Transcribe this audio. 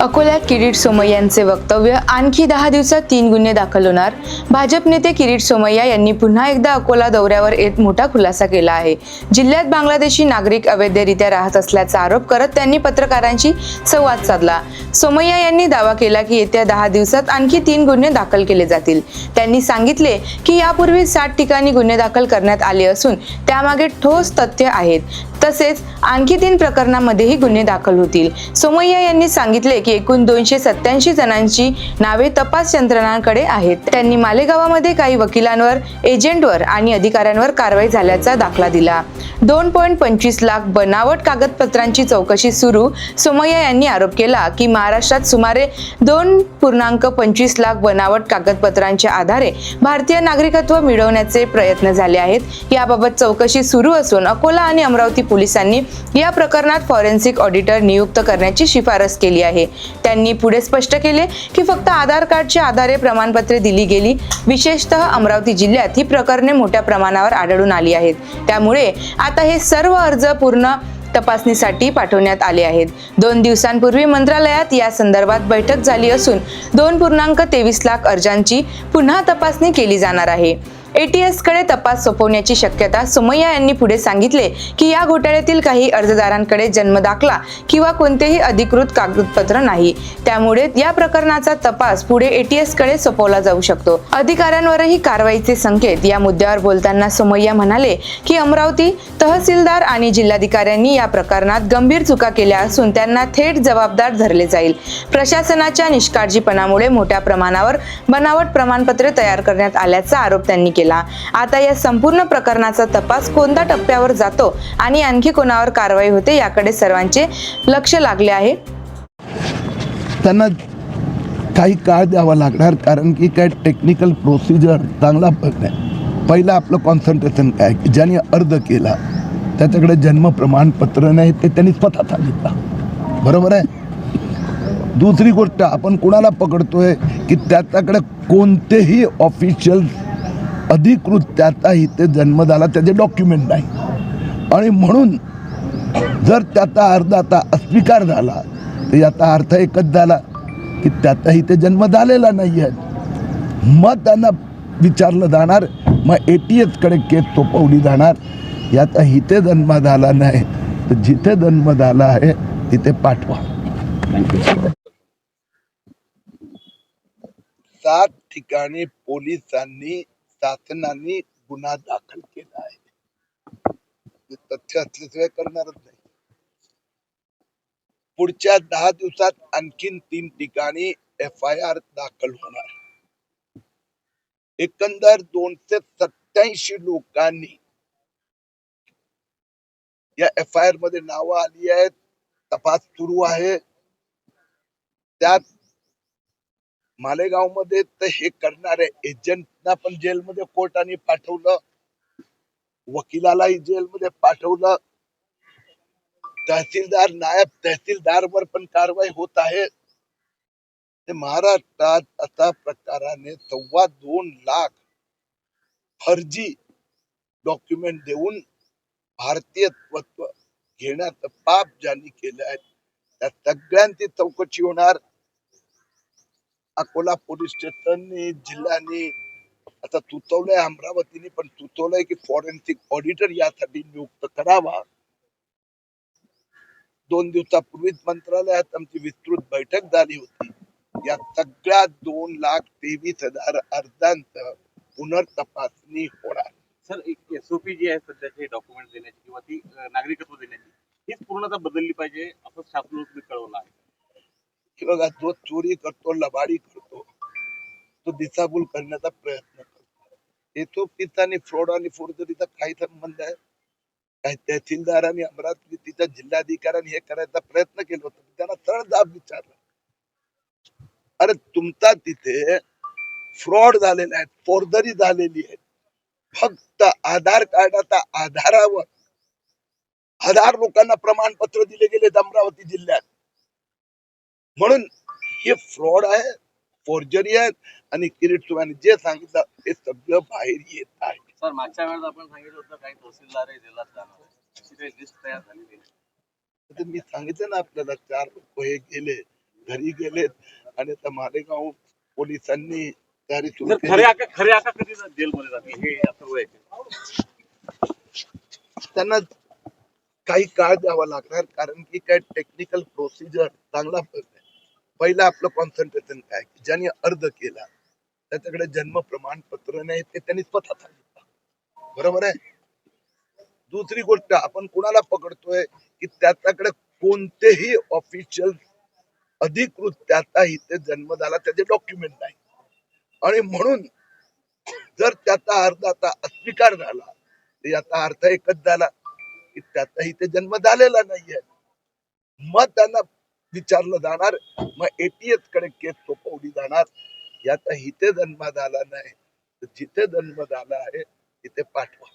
अकोल्यात किरीट सोमय्या यांचे वक्तव्य आणखी दहा दिवसात तीन गुन्हे दाखल होणार. भाजप नेते किरीट सोमय्या यांनी पुन्हा एकदा अकोला दौऱ्यावर येत मोठा खुलासा केला आहे. जिल्ह्यात बांगलादेशी नागरिक अवैधरित्या राहत असल्याचा आरोप करत त्यांनी पत्रकारांशी संवाद साधला. सोमय्या यांनी दावा केला की येत्या दहा दिवसात आणखी तीन गुन्हे दाखल केले जातील. त्यांनी सांगितले की यापूर्वी सात ठिकाणी गुन्हे दाखल करण्यात आले असून त्यामागे ठोस तथ्य आहेत. तसेच आणखी तीन प्रकरणांमध्येही गुन्हे दाखल होतील. सोमय्या यांनी सांगितले की एकूण दोनशे सत्याऐंशी जणांची नावे तपास यंत्रणांकडे आहेत. त्यांनी मालेगावामध्ये काही वकिलांवर एजंटवर आणि अधिकाऱ्यांवर कारवाई झाल्याचा दाखला दिला. दोन पॉईंट पंचवीस लाख बनावट कागदपत्रांची चौकशी सुरू सोमय्या यांनी आरोप केला की महाराष्ट्रात सुमारे दोन पूर्णांक पंचवीस लाख बनावट कागदपत्रांच्या आधारे भारतीय नागरिकत्व मिळवण्याचे प्रयत्न झाले आहेत. याबाबत चौकशी सुरू असून अकोला आणि अमरावती पोलिसांनी या प्रकरणात फॉरेन्सिक ऑडिटर नियुक्त करण्याची शिफारस केली आहे. त्यांनी पुढे स्पष्ट केले की फक्त आधार कार्डच्या आधारे प्रमाणपत्रे दिली गेली. विशेषतः अमरावती जिल्ह्यात ही प्रकरणे मोठ्या प्रमाणावर आढळून आली आहेत. त्यामुळे आता हे सर्व अर्ज पूर्ण तपासणीसाठी पाठवण्यात आले आहेत. दोन दिवसांपूर्वी मंत्रालयात या संदर्भात बैठक झाली असून दोन पूर्णांक तेवीस लाख अर्जांची पुन्हा तपासणी केली जाणार आहे. एटीएसकडे तपास सोपवण्याची शक्यता सुमय्या यांनी पुढे सांगितले की या घोटाळ्यातील काही अर्जदारांकडे जन्म दाखला किंवा कोणतेही अधिकृत कागदपत्र नाही. त्यामुळे या प्रकरणाचा तपास पुढे एटीएसकडे सोपवला जाऊ शकतो. अधिकाऱ्यांवरही कारवाईचे संकेत या मुद्द्यावर बोलताना सुमय्या म्हणाले की अमरावती तहसीलदार आणि जिल्हाधिकाऱ्यांनी या प्रकरणात गंभीर चुका केल्या असून त्यांना थेट जबाबदार धरले जाईल. प्रशासनाच्या निष्काळजीपणामुळे मोठ्या प्रमाणावर बनावट प्रमाणपत्रे तयार करण्यात आल्याचा आरोप त्यांनी केला. आता या संपूर्ण प्रकरणाचा तपास कोणत्या टप्प्यावर जातो आणि आणखी कोणावर कारवाई होते याकडे सर्वांचे लक्ष लागले आहे. त्यांना काही काळ द्यावा लागणार कारण की काय टेक्निकल प्रोसिजर चांगला नाही. पहिलं आपलं कॉन्सन्ट्रेशन काय? की ज्याने अर्ज केला त्याच्याकडे जन्म प्रमाणपत्र नाही ते त्यांनी स्वतः सांगितलं. बरोबर आहे? दुसरी गोष्ट आपण कुणाला पकडतोय की त्याच्याकडे कोणतेही ऑफिशियल अधिकृत त्याचा इथे जन्म झाला त्याचे डॉक्युमेंट नाही. आणि म्हणून जर त्याचा अर्ज आता अस्वीकार झाला तर याचा अर्थ एकच झाला की त्याचाही ते जन्म झालेला नाही आहे. मग त्यांना विचारलं जाणार मग ए टी एसकडे केस सोपवली जाणार याचा इथे जन्म झाला नाही तर जिथे जन्म झाला आहे तिथे पाठवा. सात ठिकाणी पोलिसांनी शासनाने गुन्हा दाखल केला आहे. तथ्य असल्याशिवाय करणारच नाही. पुढच्या दहा दिवसात आणखीन तीन ठिकाणी एफ आय आर दाखल होणार. एकंदर दोनशे सत्याऐंशी लोकांनी या एफ आय आरमध्ये नावं आली आहेत. तपास सुरू आहे. त्यात मालेगावमध्ये तर हे करणारे एजंटना पण जेलमध्ये कोर्टाने पाठवलं. वकिलालाही जेलमध्ये पाठवलं. तहसीलदार नायब तहसीलदारवर पण कारवाई होत आहे. महाराष्ट्रात अशा प्रकाराने सव्वा दोन लाख फर्जी डॉक्युमेंट देऊन भारतीय घेण्याचं पाप ज्यांनी केलं आहे त्या सगळ्यांची चौकशी होणार. अकोला पोलीस स्टेशननी जिल्ह्याने आता तुतवलंय अमरावतीने पण तुतवलंय की फॉरेन्सिक ऑडिटर यासाठी नियुक्त करावा. दोन दिवसापूर्वीच मंत्रालयात आमची विस्तृत बैठक झाली होती. या सगळ्या दोन लाख तेवीस हजार अर्जांचं पुनर्तपासणी होणार. सर एक एसओपी जी आहे सध्याची डॉक्युमेंट देण्याची किंवा ती नागरिकत्व देण्याची हीच पूर्णतः बदलली पाहिजे असं शासन कळवलं आहे. की बघा जो चोरी करतो लबाडी करतो तो दिशाभूल करण्याचा प्रयत्न करतो. एसओपीचा आणि फ्रॉड आणि फोर्जरीचा काही संबंध आहे. काही तहसीलदारांनी अमरावती तिच्या जिल्हाधिकाऱ्यांनी हे करायचा प्रयत्न केला होता. त्यांना सरळ जाब विचारला. अरे तुमचा तिथे फ्रॉड झालेला आहे फोर्जरी झालेली आहे फक्त आधार कार्डाच्या आधारावर हजार लोकांना प्रमाणपत्र दिले गेले अमरावती जिल्ह्यात. म्हणून हे फ्रॉड आहे फोर्जरी आहे आणि किरीट सुवानी जे सांगितलं ते सगळं बाहेर येत आहे. सर मागच्या वेळेस आपण सांगितलं होतं काही तहसीलदार जाणार लिस्ट तयार झालेली तर मी सांगितलं ना आपल्याला चार लोक हे गेले घरी गेलेत आणि आता मालेगाव पोलिसांनी तयारी सुरू. खरे आका खरे आका कधी जेलमध्ये जातील हे असं वय त्यांना काही काळ द्यावा लागणार कारण की काय टेक्निकल प्रोसिजर चांगला पहिलं आपलं कॉन्सन्ट्रेशन काय? ज्याने ज्यांनी अर्ज केला त्याच्याकडे जन्म प्रमाणपत्र नाही ते त्यांनी स्वतः सांगितलं. बरोबर आहे? दुसरी गोष्ट आपण कुणाला पकडतोय? की त्याच्याकडे कोणतेही ऑफिशियल अधिकृत त्याचा इथे जन्म झाला त्याचे डॉक्युमेंट नाही. आणि म्हणून जर त्याचा अर्ज आता अस्वीकार झाला तर याचा अर्थ एकच झाला की त्याचा इथे जन्म झालेला नाहीये. मग त्यांना विचारलं जाणार. मग एटीएसकडे केस सोपवली जाणार. याचा इथे जन्म झाला नाही. तर जिथे जन्म झाला आहे तिथे पाठवा.